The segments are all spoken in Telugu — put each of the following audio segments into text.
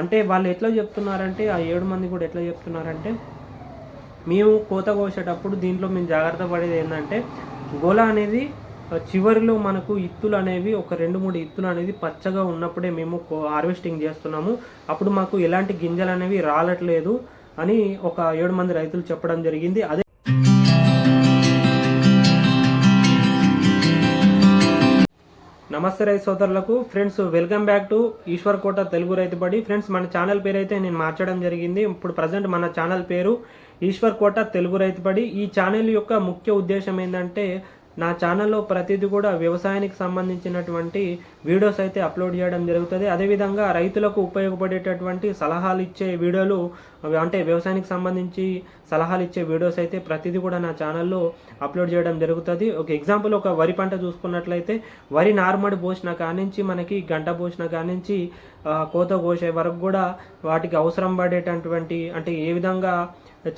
అంటే వాళ్ళు ఎట్లా చెప్తున్నారంటే ఆ ఏడు మంది కూడా ఎట్లా చెప్తున్నారంటే మేము కోత కోసేటప్పుడు దీంట్లో మేము జాగ్రత్త పడేది ఏంటంటే గోల అనేది చివరిలో మనకు ఇత్తులు అనేవి ఒక రెండు మూడు ఇత్తులు అనేది పచ్చగా ఉన్నప్పుడే మేము హార్వెస్టింగ్ చేస్తున్నాము. అప్పుడు మాకు ఎలాంటి గింజలు అనేవి రాలట్లేదు అని ఒక ఏడు మంది రైతులు చెప్పడం జరిగింది. అదే నమస్తే రైతు సోదరులకు. Friends welcome back to Eshwar Kota Telugu Rythu Badi. Friends మన ఛానల్ పేరు అయితే నేను మార్చడం జరిగింది. ఇప్పుడు ప్రజెంట్ మన ఛానల్ పేరు ఈశ్వర్ కోట తెలుగు రైతు బడి. ఈ ఛానల్ యొక్క ముఖ్య ఉద్దేశం ఏంటంటే నా ఛానల్లో ప్రతిదీ కూడా వ్యవసాయానికి సంబంధించినటువంటి వీడియోస్ అయితే అప్లోడ్ చేయడం జరుగుతుంది. అదేవిధంగా రైతులకు ఉపయోగపడేటటువంటి సలహాలు ఇచ్చే వీడియోలు అంటే వ్యవసాయానికి సంబంధించి సలహాలు ఇచ్చే వీడియోస్ అయితే ప్రతిదీ కూడా నా ఛానల్లో అప్లోడ్ చేయడం జరుగుతుంది. ఒక ఎగ్జాంపుల్ ఒక వరి పంట చూసుకున్నట్లయితే వరి నార్మడి పోసిన కానించి మనకి గంట పోసిన కానించి కోత కోసే వరకు కూడా వాటికి అవసరం పడేటటువంటి అంటే ఏ విధంగా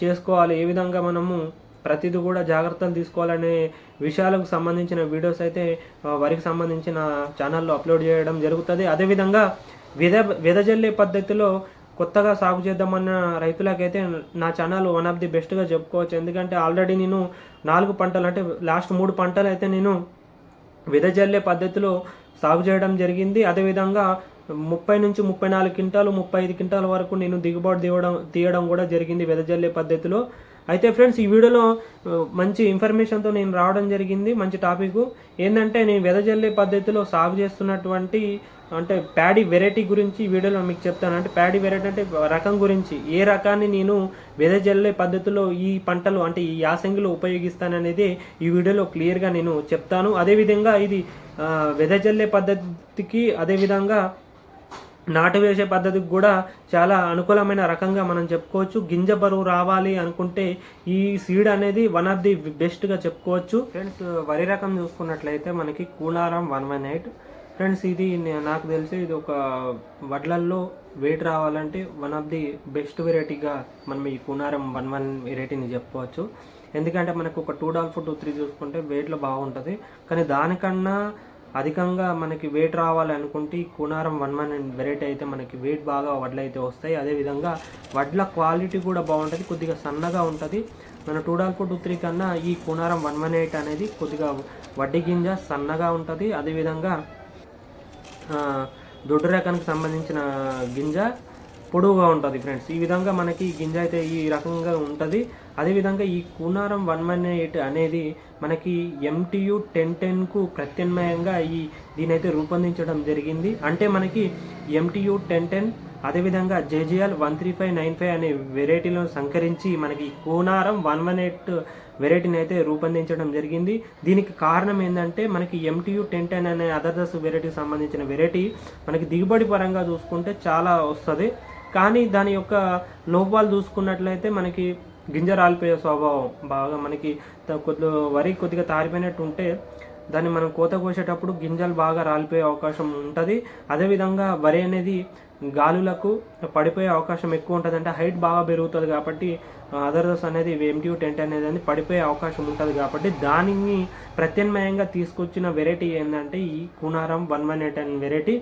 చేసుకోవాలి ఏ విధంగా మనము ప్రతిదీ కూడా జాగ్రత్తలు తీసుకోవాలనే విషయాలకు సంబంధించిన వీడియోస్ అయితే వారికి వరికి సంబంధించిన ఛానల్లో అప్లోడ్ చేయడం జరుగుతుంది. అదేవిధంగా విధ విదజల్లే పద్ధతిలో కొత్తగా సాగు చేద్దామన్న రైతులకైతే నా ఛానల్ వన్ ఆఫ్ ది బెస్ట్గా చెప్పుకోవచ్చు. ఎందుకంటే ఆల్రెడీ నేను నాలుగు పంటలు అంటే లాస్ట్ మూడు పంటలు అయితే నేను విధజల్లే పద్ధతిలో సాగు చేయడం జరిగింది. అదేవిధంగా ముప్పై నుంచి ముప్పై నాలుగు క్వింటాలు ముప్పై ఐదు క్వింటాల వరకు నేను దిగుబడి తీయడం తీయడం కూడా జరిగింది వెదజల్లే పద్ధతిలో. అయితే ఫ్రెండ్స్ ఈ వీడియోలో మంచి ఇన్ఫర్మేషన్తో నేను రావడం జరిగింది. మంచి టాపిక్ ఏంటంటే నేను వెదజల్లే పద్ధతిలో సాగు చేస్తున్నటువంటి అంటే ప్యాడీ వెరైటీ గురించి వీడియోలో మీకు చెప్తాను. అంటే ప్యాడీ వెరైటీ అంటే రకం గురించి. ఏ రకాన్ని నేను వెదజల్లే పద్ధతిలో ఈ పంటలు అంటే ఈ యాసంగిలో ఉపయోగిస్తాననేది ఈ వీడియోలో క్లియర్గా నేను చెప్తాను. అదేవిధంగా ఇది వెదజల్లే పద్ధతికి అదేవిధంగా నాటు వేసే పద్ధతికి కూడా చాలా అనుకూలమైన రకంగా మనం చెప్పుకోవచ్చు. గింజ బరువు రావాలి అనుకుంటే ఈ సీడ్ అనేది వన్ ఆఫ్ ది బెస్ట్గా చెప్పుకోవచ్చు. ఫ్రెండ్స్ వరి రకం చూసుకున్నట్లయితే మనకి Kunaram one one eight friends ఇది నాకు తెలిసి ఇది ఒక వడ్లల్లో వెయిట్ రావాలంటే వన్ ఆఫ్ ది బెస్ట్ వెరైటీగా మనం ఈ కూనారం వన్ వన్ వెరైటీని చెప్పుకోవచ్చు. ఎందుకంటే మనకు ఒక టూ డాల్ ఫోర్ టూ త్రీ చూసుకుంటే వెయిట్లో బాగుంటుంది. కానీ దానికన్నా అధికంగా మనకి వెయిట్ రావాలి అనుకుంటే కూనారం వన్ వన్ వెరైటీ అయితే మనకి వెయిట్ బాగా వడ్లు అయితే వస్తాయి అదేవిధంగా వడ్ల క్వాలిటీ కూడా బాగుంటుంది కొద్దిగా సన్నగా ఉంటుంది. మన టూ డాల్ ఫోర్ టూ త్రీ కన్నా ఈ కూనారం వన్ వన్ ఎయిట్ అనేది కొద్దిగా వడ్డీ గింజ సన్నగా ఉంటుంది. అదేవిధంగా దొడ్డు రకానికి సంబంధించిన గింజ పొడవుగా ఉంటుంది ఫ్రెండ్స్ ఈ విధంగా మనకి గింజ అయితే ఈ రకంగా ఉంటుంది. అదేవిధంగా ఈ కూనారం వన్ వన్ ఎయిట్ అనేది మనకి ఎంటీయు టెన్ టెన్కు ప్రత్యామ్నాయంగా ఈ దీని అయితే రూపొందించడం జరిగింది. అంటే మనకి ఎంటీయు టెన్ టెన్ అదేవిధంగా JGL one three five nine five అనే వెరైటీలను సంకరించి మనకి కూనారం వన్ వన్ ఎయిట్ వెరైటీని అయితే రూపొందించడం జరిగింది. దీనికి కారణం ఏంటంటే మనకి ఎంటీయు టెన్ టెన్ అనే అదర్దస్ వెరైటీకి సంబంధించిన వెరైటీ మనకి దిగుబడి పరంగా చూసుకుంటే చాలా వస్తుంది. కానీ దాని యొక్క లోపాలు చూసుకున్నట్లయితే మనకి గింజ రాలిపోయే స్వభావం బాగా మనకి కొద్ది వరి కొద్దిగా తారిపోయినట్టు ఉంటే దాన్ని మనం కోత కోసేటప్పుడు గింజలు బాగా రాలిపోయే అవకాశం ఉంటుంది. అదేవిధంగా వరి అనేది గాలులకు పడిపోయే అవకాశం ఎక్కువ ఉంటుంది అంటే హైట్ బాగా పెరుగుతుంది కాబట్టి అదర్స్ అనేది ఎంటీయూ టెంట్ అనేది అనేది పడిపోయే అవకాశం ఉంటుంది కాబట్టి దానిని ప్రత్యామ్నాయంగా తీసుకొచ్చిన వెరైటీ ఏంటంటే ఈ కూనారం వన్ వన్ ఎయిట్ అనే వెరైటీ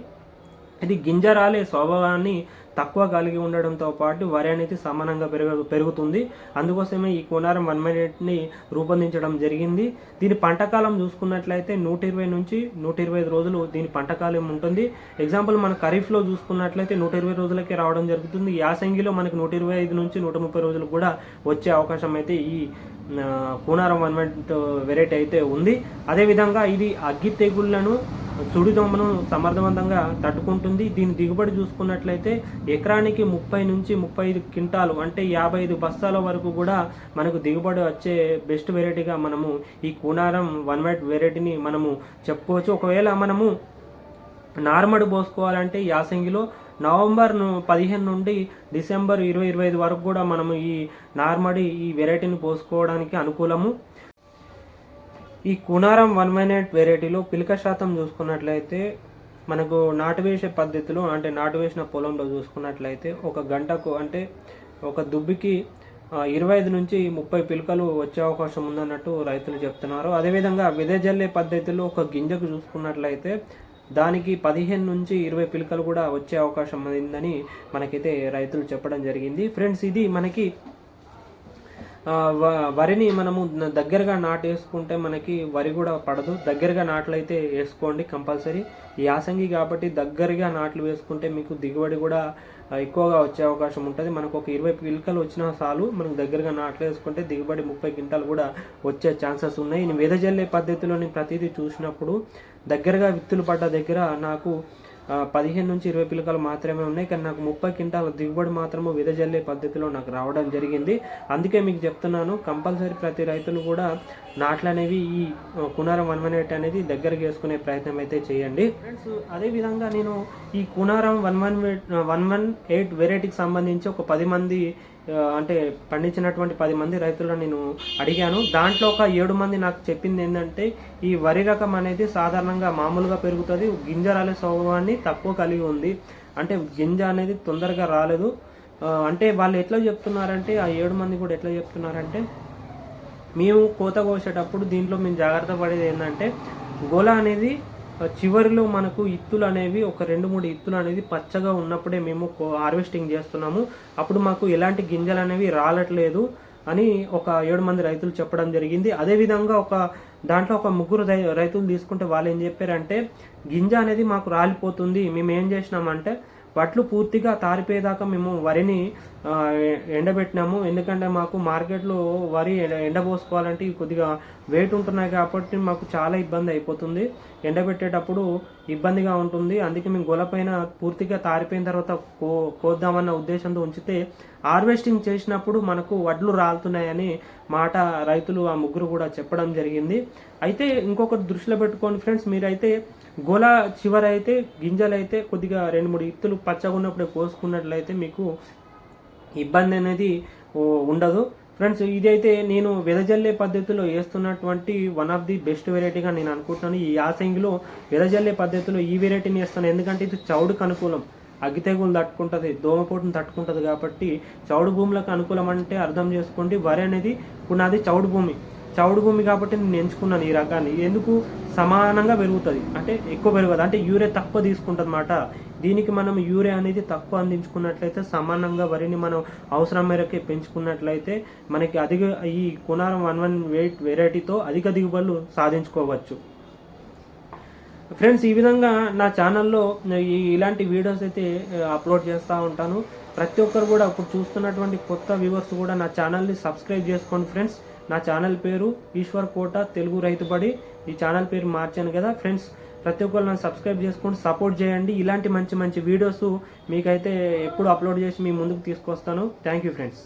ఇది గింజ రాలే స్వభావాన్ని తక్కువ కలిగి ఉండడంతో పాటు వరి అనేది సమానంగా పెరుగు పెరుగుతుంది. అందుకోసమే ఈ కోనారం వన్ మినిట్ని రూపొందించడం జరిగింది. దీని పంటకాలం చూసుకున్నట్లయితే నూట ఇరవై నుంచి నూట ఇరవై ఐదు రోజులు దీని పంటకాలం ఉంటుంది. ఎగ్జాంపుల్ మన ఖరీఫ్లో చూసుకున్నట్లయితే నూట ఇరవై రోజులకే రావడం జరుగుతుంది. యాసంగిలో మనకు నూట ఇరవై ఐదు నుంచి నూట ముప్పై రోజులు కూడా వచ్చే అవకాశం అయితే ఈ కూనారం వన్ మినిట్ వెరైటీ అయితే ఉంది. అదేవిధంగా ఇది అగ్గి తెగుళ్ళను సుడిదోమను సమర్థవంతంగా తట్టుకుంటుంది. దీని దిగుబడి చూసుకున్నట్లయితే ఎకరానికి ముప్పై నుంచి ముప్పై ఐదు క్వింటాలు అంటే యాభై ఐదు బస్తాల వరకు కూడా మనకు దిగుబడి వచ్చే బెస్ట్ వెరైటీగా మనము ఈ కూనారం వన్ వైట్ వెరైటీని మనము చెప్పుకోవచ్చు. ఒకవేళ మనము నార్మడి పోసుకోవాలంటే యాసంగిలో నవంబర్ పదిహేను నుండి డిసెంబర్ ఇరవై ఇరవై ఐదు వరకు కూడా మనము ఈ నార్మడి ఈ వెరైటీని పోసుకోవడానికి అనుకూలము. ఈ కునారం వన్ వన్ ఎయిట్ వెరైటీలో పిలక శాతం చూసుకున్నట్లయితే మనకు నాటు వేసే పద్ధతిలో అంటే నాటు వేసిన పొలంలో చూసుకున్నట్లయితే ఒక గంటకు అంటే ఒక దుబ్బికి ఇరవై ఐదు నుంచి ముప్పై పిలకలు వచ్చే అవకాశం ఉందన్నట్టు రైతులు చెప్తున్నారు. అదేవిధంగా విదజల్లే పద్ధతిలో ఒక గింజకు చూసుకున్నట్లయితే దానికి పదిహేను నుంచి ఇరవై పిలకలు కూడా వచ్చే అవకాశం ఉందని మనకైతే రైతులు చెప్పడం జరిగింది. ఫ్రెండ్స్ ఇది మనకి వరిని మనము దగ్గరగా నాటు వేసుకుంటే మనకి వరి కూడా పడదు. దగ్గరగా నాట్లు అయితే వేసుకోండి కంపల్సరీ. ఈ యాసంగి కాబట్టి దగ్గరగా నాట్లు వేసుకుంటే మీకు దిగుబడి కూడా ఎక్కువగా వచ్చే అవకాశం ఉంటుంది. మనకు ఒక ఇరవై పిలకలు వచ్చినా చాలు. మనకు దగ్గరగా నాట్లు వేసుకుంటే దిగుబడి ముప్పై క్వింటాలు కూడా వచ్చే ఛాన్సెస్ ఉన్నాయి. నేను వెదజల్లే పద్ధతిలోని ప్రతిదీ చూసినప్పుడు దగ్గరగా విత్తులు పడ్డ దగ్గర నాకు పదిహేను నుంచి ఇరవై పిలకలు మాత్రమే ఉన్నాయి. కానీ నాకు ముప్పై క్వింటాల దిగుబడి మాత్రము విదజల్లే పద్ధతిలో నాకు రావడం జరిగింది. అందుకే మీకు చెప్తున్నాను కంపల్సరీ ప్రతి రైతులు కూడా నాట్లు అనేవి ఈ కునారం వన్ వన్ ఎయిట్ అనేది దగ్గరకు వేసుకునే ప్రయత్నం అయితే చేయండి. ఫ్రెండ్స్ అదేవిధంగా నేను ఈ Kunaram one one one one eight వెరైటీకి సంబంధించి ఒక పది మంది అంటే పండించినటువంటి పది మంది రైతులను నేను అడిగాను. దాంట్లో ఒక ఏడు మంది నాకు చెప్పింది ఏంటంటే ఈ వరి రకం అనేది సాధారణంగా మామూలుగా పెరుగుతుంది గింజ రాలే స్వభావాన్ని తక్కువ కలిగి ఉంది. అంటే గింజ అనేది తొందరగా రాలేదు. అంటే వాళ్ళు ఎట్లా చెప్తున్నారంటే ఆ ఏడు మంది కూడా ఎట్లా చెప్తున్నారంటే మేము కోత కోసేటప్పుడు దీంట్లో మేము జాగ్రత్త పడేది ఏంటంటే గోల అనేది చివరిలో మనకు ఇత్తులు అనేవి ఒక రెండు మూడు ఇత్తులు అనేది పచ్చగా ఉన్నప్పుడే మేము హార్వెస్టింగ్ చేస్తున్నాము. అప్పుడు మాకు ఎలాంటి గింజలు అనేవి రాలట్లేదు అని ఒక ఏడు మంది రైతులు చెప్పడం జరిగింది. అదేవిధంగా ఒక దాంట్లో ఒక ముగ్గురు రై- రైతులు తీసుకుంటే వాళ్ళు ఏం చెప్పారంటే గింజ అనేది మాకు రాలిపోతుంది మేము ఏం చేసినామంటే వడ్లు పూర్తిగా తారిపోయేదాకా మేము వరిని ఎండబెట్టినాము. ఎందుకంటే మాకు మార్కెట్లో వరి ఎండ- ఎండబోసుకోవాలంటే కొద్దిగా వెయిట్ ఉంటున్నాయి కాబట్టి మాకు చాలా ఇబ్బంది అయిపోతుంది. ఎండబెట్టేటప్పుడు ఇబ్బందిగా ఉంటుంది. అందుకే మేము గొలపైన పూర్తిగా తారిపోయిన తర్వాత కో కోద్దామన్న ఉద్దేశంతో ఉంచితే హార్వెస్టింగ్ చేసినప్పుడు మనకు వడ్లు రాలుతున్నాయని మాట రైతులు ఆ ముగ్గురు కూడా చెప్పడం జరిగింది. అయితే ఇంకొకటి దృష్టిలో పెట్టుకోండి ఫ్రెండ్స్ మీరైతే గోల చివర అయితే గింజలు అయితే కొద్దిగా రెండు మూడు ఇత్తులు పచ్చగా ఉన్నప్పుడే కోసుకున్నట్లయితే మీకు ఇబ్బంది అనేది ఉండదు. ఫ్రెండ్స్ ఇదైతే నేను వెదజల్లే పద్ధతిలో వేస్తున్నటువంటి వన్ ఆఫ్ ది బెస్ట్ వెరైటీగా నేను అనుకుంటున్నాను. ఈ యాసంగిలో వెదజల్లే పద్ధతిలో ఈ వెరైటీని వేస్తాను. ఎందుకంటే ఇది చౌడుకు అనుకూలం. అగ్గి తెగులు తట్టుకుంటుంది దోమపోటును తట్టుకుంటుంది కాబట్టి చౌడు భూములకు అనుకూలం అంటే అర్థం చేసుకోండి. వరి అనేది నాది చౌడు భూమి. చౌడు భూమి కాబట్టి నేను ఎంచుకున్నాను ఈ రకాన్ని. ఎందుకు? సమానంగా పెరుగుతుంది. అంటే ఎక్కువ పెరగదు. అంటే యూరియా తక్కువ తీసుకుంటుంది అన్నమాట దీనికి మనం యూరియా అనేది తక్కువ అందించుకున్నట్లయితే సమానంగా వరిని మనం అవసరం మేరకే పెంచుకున్నట్లయితే మనకి అధిక ఈ కునారం వన్ వన్ వెయిట్ వెరైటీతో అధిక దిగుబడులు సాధించుకోవచ్చు. ఫ్రెండ్స్ ఈ విధంగా నా ఛానల్లో ఈ ఇలాంటి వీడియోస్ అయితే అప్లోడ్ చేస్తూ ఉంటాను. ప్రతి ఒక్కరు కూడా ఇప్పుడు చూస్తున్నటువంటి కొత్త వ్యూవర్స్ కూడా నా ఛానల్ని సబ్స్క్రైబ్ చేసుకోండి ఫ్రెండ్స్. నా ఛానల్ పేరు ఈశ్వర్ కోట తెలుగు రైతుబడి. ఈ ఛానల్ పేరు మార్చాను కదా ఫ్రెండ్స్. ప్రతి ఒక్కరు నన్ను సబ్స్క్రైబ్ చేసుకొని సపోర్ట్ చేయండి. ఇలాంటి మంచి మంచి వీడియోస్ మీకైతే ఎప్పుడు అప్లోడ్ చేసి మీ ముందుకు తీసుకొస్తాను. Thank you friends.